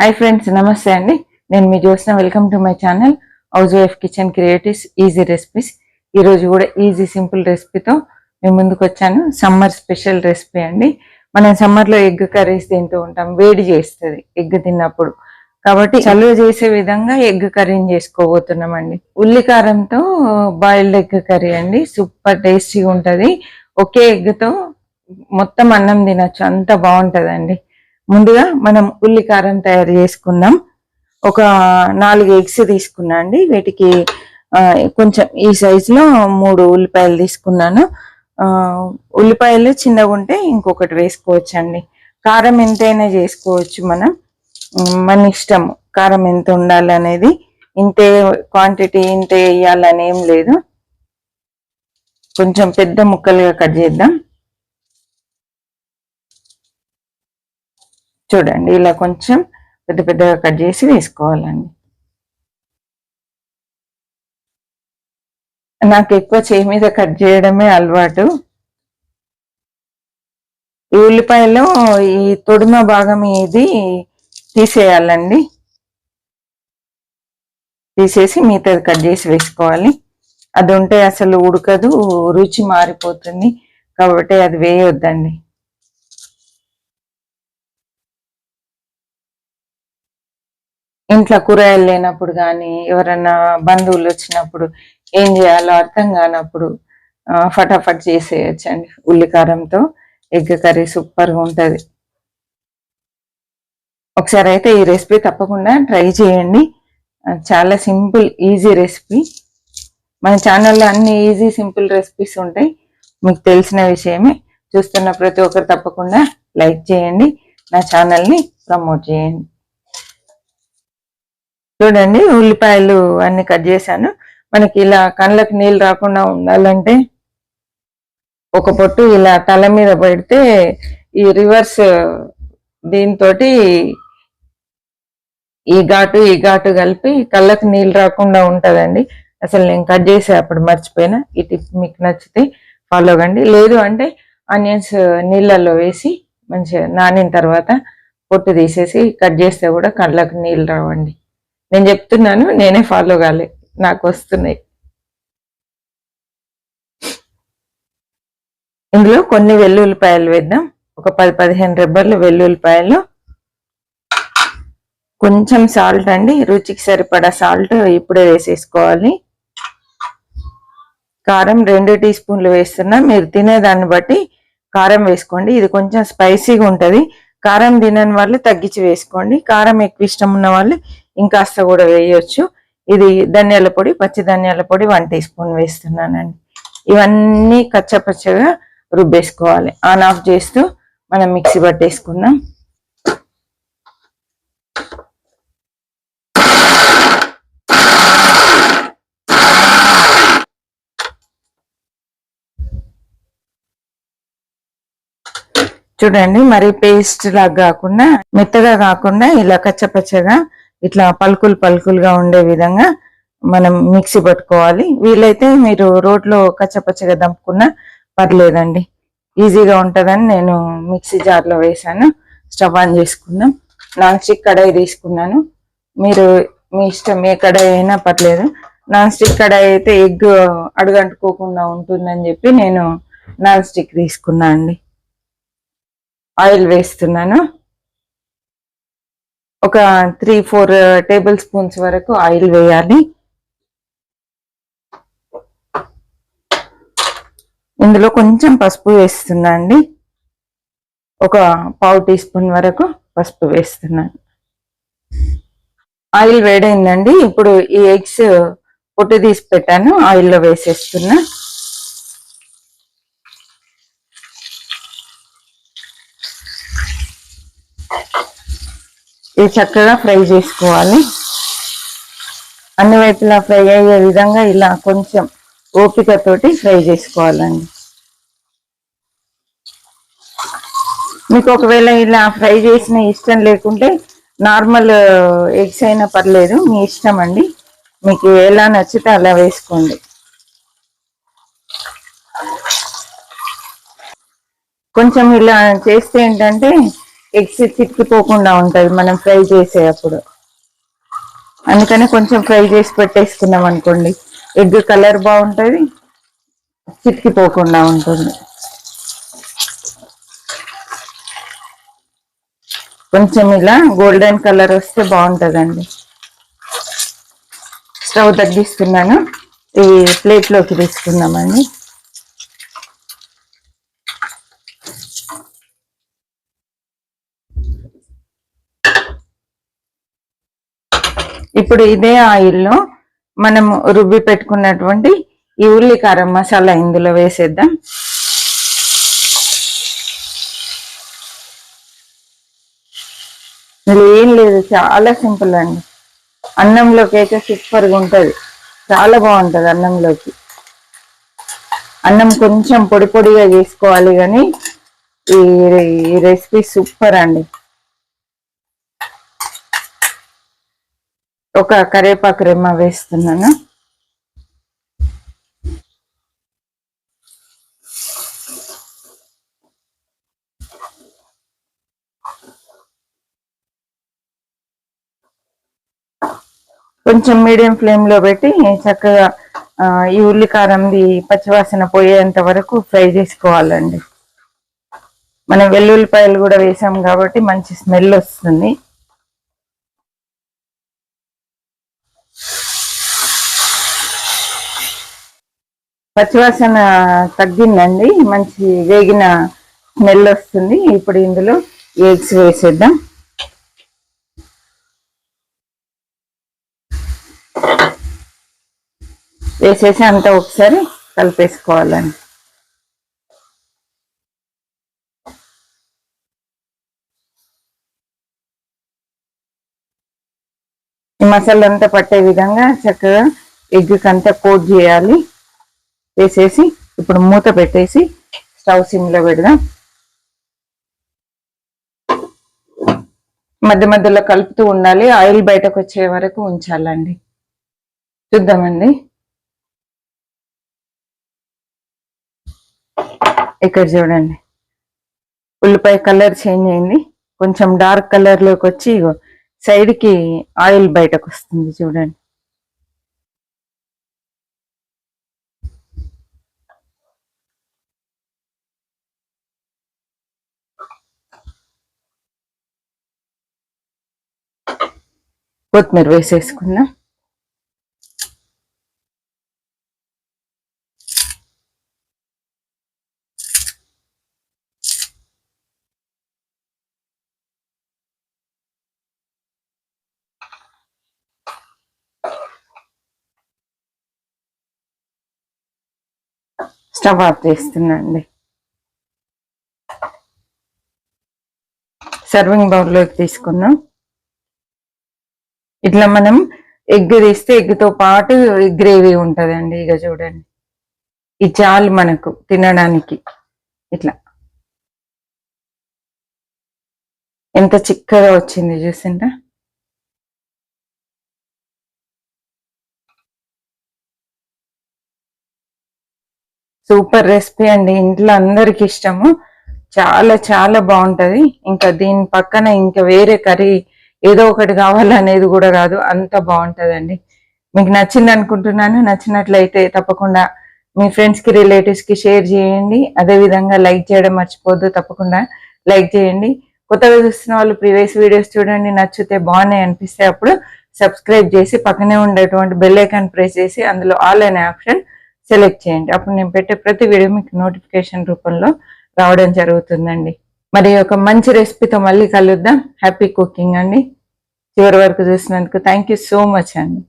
Hi friends నమస్తే అండి. నేను మీ Jyotsna. Welcome to my channel house wife kitchen creatives easy recipes ఈరోజు కూడా ఈజీ సింపుల్ రెసిపీతో మేము ముందుకు వచ్చాను. సమ్మర్ స్పెషల్ రెసిపీ అండి. మనం సమ్మర్లో ఎగ్ కర్రీస్ తింటూ ఉంటాం. వేడి చేస్తుంది ఎగ్ తిన్నప్పుడు. కాబట్టి చలువ చేసే విధంగా ఎగ్ కర్రీని చేసుకోబోతున్నామండి ఉల్లి కారంతో బాయిల్డ్ ఎగ్ కర్రీ అండి. సూపర్ టేస్టీగా ఉంటుంది. ఒకే ఎగ్తో మొత్తం అన్నం తినొచ్చు. అంత బాగుంటుందండి. ముందుగా మనం ఉల్లి కారం తయారు చేసుకుందాం. ఒక నాలుగు ఎగ్స్ తీసుకున్నా అండి. వీటికి కొంచెం ఈ సైజులో మూడు ఉల్లిపాయలు తీసుకున్నాను. ఉల్లిపాయలు చిన్నగా ఉంటే ఇంకొకటి వేసుకోవచ్చు అండి కారం ఎంతైనా చేసుకోవచ్చు మనం. మన ఇష్టం కారం ఎంత ఉండాలి అనేది ఇంతే క్వాంటిటీ ఇంతే వేయాలని ఏం లేదు. కొంచెం పెద్ద ముక్కలుగా కట్ చేద్దాం. చూడండి ఇలా కొంచెం పెద్ద పెద్దగా కట్ చేసి వేసుకోవాలండి. నాకు ఎక్కువ చేయి మీద కట్ చేయడమే అలవాటు. ఈ ఉల్లిపాయలో ఈ తొడిమ భాగం ఇది తీసేయాలండి. తీసేసి మిగతాది కట్ చేసి వేసుకోవాలి. అది ఉంటే అసలు ఉడకదు రుచి మారిపోతుంది. కాబట్టి అది వేయొద్దండి. ఇంట్లో కూరగాయలు లేనప్పుడు కానీ ఎవరైనా బంధువులు వచ్చినప్పుడు ఏం చేయాలో అర్థం కానప్పుడు ఫటాఫట్ చేసేయచ్చండి ఉల్లికారంతో. ఎగ్ కర్రీ సూపర్గా ఉంటుంది. ఒకసారి అయితే ఈ రెసిపీ తప్పకుండా ట్రై చేయండి. చాలా సింపుల్ ఈజీ రెసిపీ. మన ఛానల్లో అన్ని ఈజీ సింపుల్ రెసిపీస్ ఉంటాయి. మీకు తెలిసిన విషయమే. చూస్తున్న ప్రతి ఒక్కరు తప్పకుండా లైక్ చేయండి. నా ఛానల్ని ప్రమోట్ చేయండి. చూడండి ఉల్లిపాయలు అన్ని కట్ చేశాను. మనకి ఇలా కళ్ళకి నీళ్ళు రాకుండా ఉండాలంటే ఒక పొట్టు ఇలా తల మీద పెడితే ఈ రివర్స్ దీంతో ఈ ఘాటు ఈ ఘాటు కలిపి కళ్ళకి నీళ్ళు రాకుండా ఉంటుందండి. అసలు నేను కట్ చేసే అప్పుడు మర్చిపోయినా. ఈ టిప్ మీకు నచ్చితే ఫాలో కండి. లేదు అంటే ఆనియన్స్ నీళ్ళల్లో వేసి మంచిగా నానిన తర్వాత పొట్టు తీసేసి కట్ చేస్తే కూడా కళ్ళకు నీళ్ళు రావండి. నేను చెప్తున్నాను నేనే ఫాలో కాలే. నాకు వస్తున్నాయి. ఇందులో కొన్ని వెల్లుల్లిపాయలు వేద్దాం. ఒక పది పదిహేను రెబ్బర్లు వెల్లుల్లిపాయలు. కొంచెం సాల్ట్ అండి. రుచికి సరిపడా సాల్ట్ ఇప్పుడే వేసేసుకోవాలి. కారం రెండు టీ స్పూన్లు వేస్తున్నా. మీరు తినేదాన్ని బట్టి కారం వేసుకోండి. ఇది కొంచెం స్పైసీగా ఉంటుంది. కారం తినని వాళ్ళు తగ్గించి వేసుకోండి. కారం ఎక్కువ ఇష్టం ఉన్న వాళ్ళు ఇంకాస్త కూడా వేయొచ్చు. ఇది ధనియాల పొడి పచ్చి ధనియాల పొడి వన్ టీ స్పూన్ వేస్తున్నానండి. ఇవన్నీ కచ్చపచ్చగా రుబ్బేసుకోవాలి. ఆన్ ఆఫ్ చేస్తూ మనం మిక్సీ పట్టేసుకుందాం. చూడండి మరి పేస్ట్ లాగా కాకుండా మెత్తగా కాకుండా ఇలా కచ్చపచ్చగా ఇట్లా పలుకులు పలుకులుగా ఉండే విధంగా మనం మిక్సీ పట్టుకోవాలి. వీలైతే మీరు రోట్లో కచ్చపచ్చగా దంపుకున్నా పర్లేదండి. ఈజీగా ఉంటుందని నేను మిక్సీ జార్లో వేసాను స్టవ్ ఆన్ చేసుకుందాం నాన్ స్టిక్ కడాయి తీసుకున్నాను. మీరు మీ ఇష్టం ఏ కడాయి అయినా పర్లేదు. నాన్ స్టిక్ కడాయి అయితే ఎగ్ అడుగంటుకోకుండా ఉంటుందని చెప్పి నేను నాన్ స్టిక్ తీసుకున్నా అండి. ఆయిల్ వేస్తున్నాను. ఒక త్రీ ఫోర్ టేబుల్ స్పూన్స్ వరకు ఆయిల్ వేయాలి. ఇందులో కొంచెం పసుపు వేస్తున్నా అండి. ఒక పావు టీ స్పూన్ వరకు పసుపు వేస్తున్నాను ఆయిల్ వేడైందండి. ఇప్పుడు ఈ ఎగ్స్ పొట్టు తీసి పెట్టాను. ఆయిల్లో వేసేస్తున్నా. ఇది చక్కగా ఫ్రై చేసుకోవాలి. అన్ని వైపులా ఫ్రై అయ్యే విధంగా ఇలా కొంచెం ఓపికతోటి ఫ్రై చేసుకోవాలండి. మీకు ఒకవేళ ఇలా ఫ్రై చేసిన ఇష్టం లేకుంటే నార్మల్ ఎగ్స్ అయినా పర్లేదు మీ ఇష్టం అండి. మీకు ఎలా నచ్చితే అలా వేసుకోండి. కొంచెం ఇలా చేస్తే ఏంటంటే ఎగ్స్ చిక్కిపోకుండా ఉంటుంది మనం ఫ్రై చేసేటప్పుడు అందుకని కొంచెం ఫ్రై చేసి పెట్టేసుకున్నాం అనుకోండి. ఎగ్ కలర్ బాగుంటుంది చిక్కిపోకుండా ఉంటుంది. కొంచెం ఇలా గోల్డెన్ కలర్ వస్తే బాగుంటుందండి. స్టవ్ తగ్గిస్తున్నాను ఈ ప్లేట్లోకి తీసుకుందామండి. ఇప్పుడు ఇదే ఆయిల్లో మనం రుబ్బి పెట్టుకున్నటువంటి ఈ ఉల్లి కారం మసాలా ఇందులో వేసేద్దాం. ఏం లేదు చాలా సింపుల్ అండి. అన్నంలోకి అయితే సూపర్గా ఉంటుంది. చాలా బాగుంటుంది అన్నంలోకి. అన్నం కొంచెం పొడి పొడిగా చేసుకోవాలి కానీ ఈ రెసిపీ సూపర్ అండి. ఒక కరేపాకు రెమ్మ వేస్తున్నాను. కొంచెం మీడియం ఫ్లేమ్లో పెట్టి చక్కగా ఈ ఉల్లి కారంది పచ్చివాసన పోయేంత వరకు ఫ్రై చేసుకోవాలండి. మనం వెల్లుల్లిపాయలు కూడా వేసాం కాబట్టి మంచి స్మెల్ వస్తుంది. పచ్చివాసన తగ్గిందండి. మంచి వేగిన స్మెల్ వస్తుంది ఇప్పుడు ఇందులో ఎగ్స్ వేసేద్దాం. వేసేసి అంతా ఒకసారి కలిపేసుకోవాలండి. ఈ మసాలా అంతా పట్టే విధంగా చక్కగా ఎగ్కి అంతా కోట్ చేయాలి. వేసేసి ఇప్పుడు మూత పెట్టేసి స్టవ్ సిమ్లో పెడదాం. మధ్య మధ్యలో కలుపుతూ ఉండాలి. ఆయిల్ బయటకు వచ్చే వరకు ఉంచాలండి. చూద్దామండి. ఇక్కడ చూడండి. ఉల్లిపాయ కలర్ చేంజ్ అయింది. కొంచెం డార్క్ కలర్లోకి వచ్చి సైడ్కి ఆయిల్ బయటకు వస్తుంది చూడండి. కొత్తిమీర వేసేసుకుందాం. స్టవ్ ఆఫ్ చేస్తున్నాండి సర్వింగ్ బౌల్లోకి తీసుకుందాం. ఇట్లా మనం ఎగ్ తీస్తే ఎగ్తో పాటు గ్రేవీ ఉంటుందండి. ఇక చూడండి. ఈ చాలు మనకు తినడానికి. ఇట్లా. ఎంత చిక్కగా వచ్చింది చూసిందా సూపర్ రెసిపీ అండి. ఇంట్లో అందరికి ఇష్టము. చాలా చాలా బాగుంటది. ఇంకా దీని పక్కన ఇంకా వేరే కర్రీ ఏదో ఒకటి కావాలనేది కూడా కాదు అంత బాగుంటుందండి. మీకు నచ్చింది అనుకుంటున్నాను. నచ్చినట్లయితే తప్పకుండా మీ ఫ్రెండ్స్కి రిలేటివ్స్కి షేర్ చేయండి. అదే విధంగా లైక్ చేయడం మర్చిపోద్దు తప్పకుండా లైక్ చేయండి. కొత్తగా చూస్తున్న వాళ్ళు ప్రీవియస్ వీడియోస్ చూడండి. నచ్చితే బాగున్నాయి అనిపిస్తే అప్పుడు సబ్స్క్రైబ్ చేసి పక్కనే ఉండేటువంటి బెల్ ఐకాన్ ప్రెస్ చేసి అందులో ఆల్ అనే ఆప్షన్ సెలెక్ట్ చేయండి. అప్పుడు నేను పెట్టే ప్రతి వీడియో మీకు నోటిఫికేషన్ రూపంలో రావడం జరుగుతుందండి. మరి ఒక మంచి రెసిపీతో మళ్ళీ కలుద్దాం. హ్యాపీ కుకింగ్ అండి. చివరి వరకు చూసినందుకు థ్యాంక్ సో మచ్ అండి.